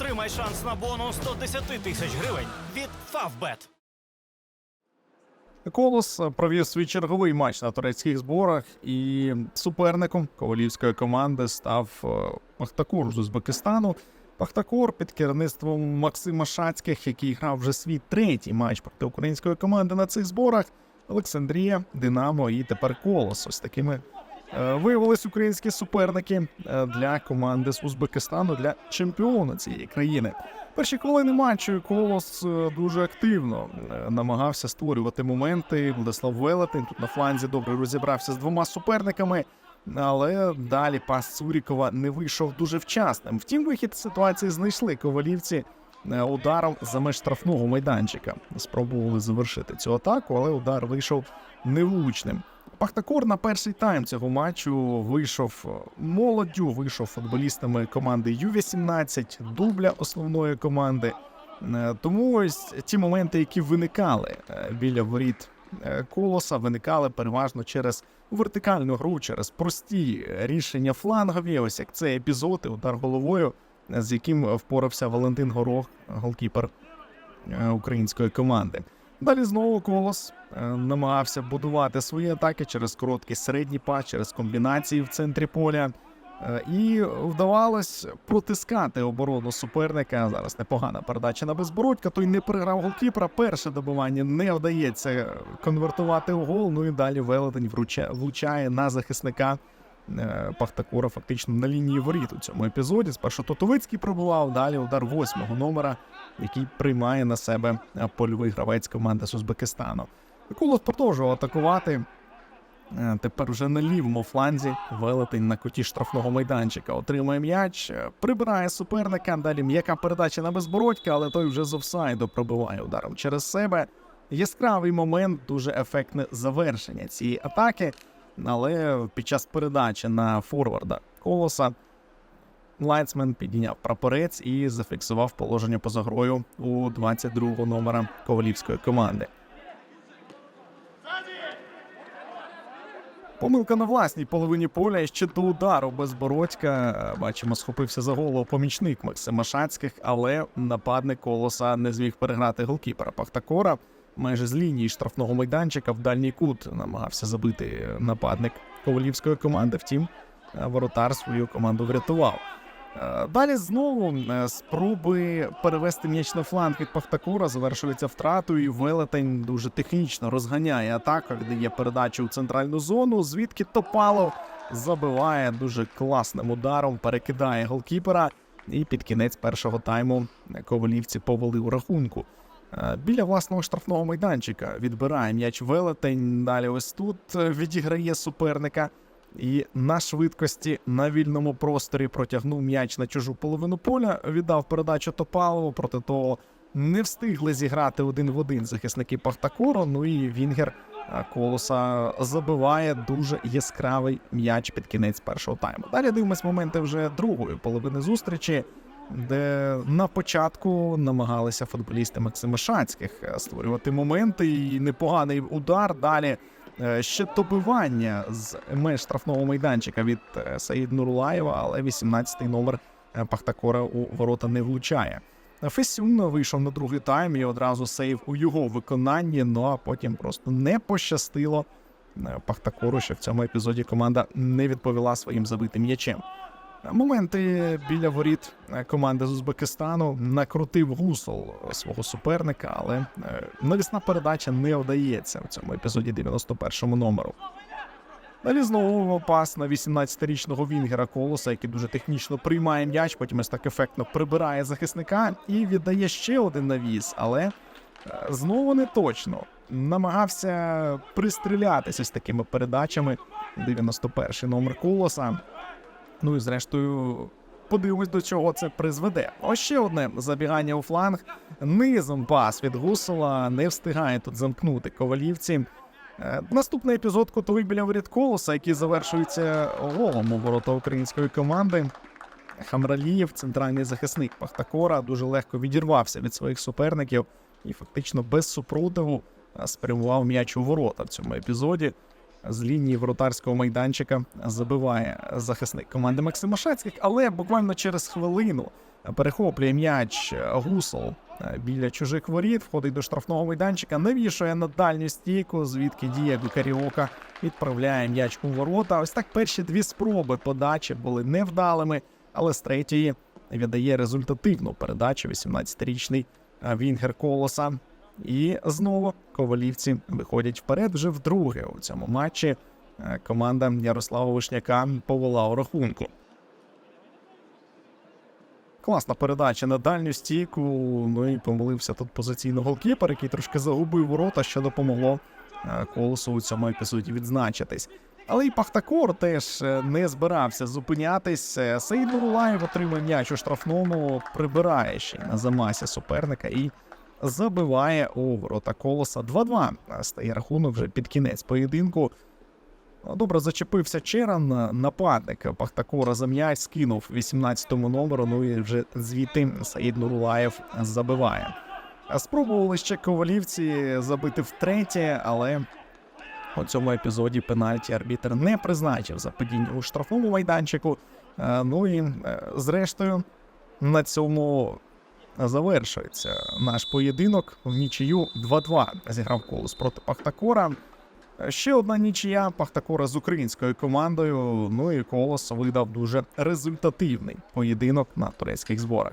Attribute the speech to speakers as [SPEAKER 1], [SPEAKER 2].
[SPEAKER 1] Отримай шанс на бонус 110 тисяч гривень від Favbet.
[SPEAKER 2] Колос провів свій черговий матч на турецьких зборах, і суперником ковалівської команди став е, Пахтакур з Узбекистану. Пахтакур під керівництвом Максима Шацьких, який грав вже свій третій матч проти української команди на цих зборах. Олександрія, Динамо і тепер Колос. Ось такими е, виявились українські суперники е, для команди з Узбекистану для чемпіона цієї країни. Перші хвилини матчу Колос е, дуже активно е, намагався створювати моменти. Владислав Велетин тут на фланзі добре розібрався з двома суперниками, але далі пас Цурікова не вийшов дуже вчасним. Втім, вихід ситуації знайшли ковалівці е, ударом за меж штрафного майданчика. Спробували завершити цю атаку, але удар вийшов невлучним. Пахтакор на перший тайм цього матчу вийшов е, молоддю, вийшов футболістами команди Ю-18, дубля основної команди. Е, Тому ось ті моменти, які виникали е, біля воріт колоса, виникали переважно через вертикальну гру, через прості рішення флангові. Ось як цей епізод, і удар головою, з яким впорався Валентин Горох, голкіпер української команди. Далі знову колос е, намагався будувати свої атаки через короткий середній пас, через комбінації в центрі поля. Е, І вдавалось протискати оборону суперника. Зараз непогана передача на безбородька. Той не приграв голкіпера. Перше добивання не вдається конвертувати у гол. Ну і далі велетень влучає на захисника Пахтакура фактично на лінії воріт у цьому епізоді. Спершу Тотовицький пробував, далі удар восьмого номера, який приймає на себе е, польовий гравець команди з Узбекистану. Кулос продовжував атакувати. Е, Тепер вже на лівому фланзі велетень на куті штрафного майданчика. Отримує м'яч, е, прибирає суперника. Далі м'яка передача на безбородька, але той вже з офсайду пробиває ударом через себе. Яскравий момент, дуже ефектне завершення цієї атаки. Але під час передачі на форварда колоса Лайцмен підійняв прапорець і зафіксував положення поза грою у 22-го номера ковалівської команди. Помилка на власній половині поля ще до удару безбородька. Бачимо, схопився за голову помічник Максима Шацьких, але нападник колоса не зміг переграти голкіпера Пахтакора. Майже з лінії штрафного майданчика в дальній кут намагався забити нападник ковалівської команди. Втім, воротар свою команду врятував. Е, Далі знову е, спроби перевести м'яч на фланг від Пахтакура завершуються втратою. Велетень дуже технічно розганяє атаку, віддає передачу у центральну зону, звідки Топалов забиває дуже класним ударом, перекидає голкіпера. І під кінець першого тайму ковалівці повели у рахунку. Е, Біля власного штрафного майданчика відбирає м'яч велетень. Далі ось тут е, відіграє суперника. І на швидкості на вільному просторі протягнув м'яч на чужу половину поля, віддав передачу Топалову, проти того не встигли зіграти один в один захисники Пахтакору. Ну і Вінгер е, колоса забиває дуже яскравий м'яч під кінець першого тайму. Далі дивимось моменти вже другої половини зустрічі, де на початку намагалися футболісти Максима Шацьких е, створювати моменти. І непоганий удар. Далі Е, ще добивання з меж штрафного майданчика від е, Саїд Нурлаєва, але 18-й номер Пахтакора у ворота не влучає. Фесюн вийшов на другий тайм і одразу сейв у його виконанні. Ну а потім просто не пощастило Пахтакору, що в цьому епізоді команда не відповіла своїм забитим м'ячем. Моменти біля воріт е, команди з Узбекистану накрутив гусол свого суперника, але е, навісна передача не вдається в цьому епізоді 91-му номеру. Далі знову пас на 18-річного Вінгера Колоса, який дуже технічно приймає м'яч, потім ось так ефектно прибирає захисника і віддає ще один навіс, але е, знову не точно. Намагався пристрілятися з такими передачами. 91-й номер Колоса. Ну і зрештою, подивимось, до чого це призведе. Ось ще одне забігання у фланг. Низом пас від Гусола не встигає тут замкнути ковалівці. Е, Наступний епізод котовий біля воріт колоса, який завершується голом у ворота української команди. Хамралієв, центральний захисник Пахтакора, дуже легко відірвався від своїх суперників і фактично без супротиву е, спрямував м'яч у ворота в цьому епізоді. З лінії воротарського майданчика забиває захисник команди Максима Шацьких, але буквально через хвилину перехоплює м'яч гусел е, біля чужих воріт, входить до штрафного майданчика, навішує на дальню стійку, звідки Дієго Каріока відправляє м'яч у ворота. Ось так перші дві спроби подачі були невдалими, але з третьої віддає результативну передачу 18-річний е, Вінгер Колоса. І знову ковалівці виходять вперед вже вдруге у цьому матчі. Е, Команда Ярослава Вишняка повела у рахунку. Класна передача на дальню стійку. Ну і помилився тут позиційно голкіпер, який трошки загубив ворота, що допомогло е, колосу у цьому епізоді відзначитись. Але і Пахтакор теж е, не збирався зупинятись. Саїд Нурулаєв отримує м'яч у штрафному, прибирає ще на замасі суперника і забиває у ворота колоса 2-2. Стає рахунок вже під кінець поєдинку. Ну, Добре зачепився Черан, нападник Пахтакора за м'яч скинув 18-му номеру. Ну і вже звідти Саїд Нурулаєв забиває. Спробували ще ковалівці забити втретє, але у цьому епізоді пенальті арбітр не призначив за падіння у штрафному майданчику. Е, Ну і е, зрештою на цьому завершується наш поєдинок. В нічию 2-2 зіграв колос проти Пахтакора. Ще одна нічия Пахтакора з українською командою. Ну і колос видав дуже результативний поєдинок на турецьких зборах.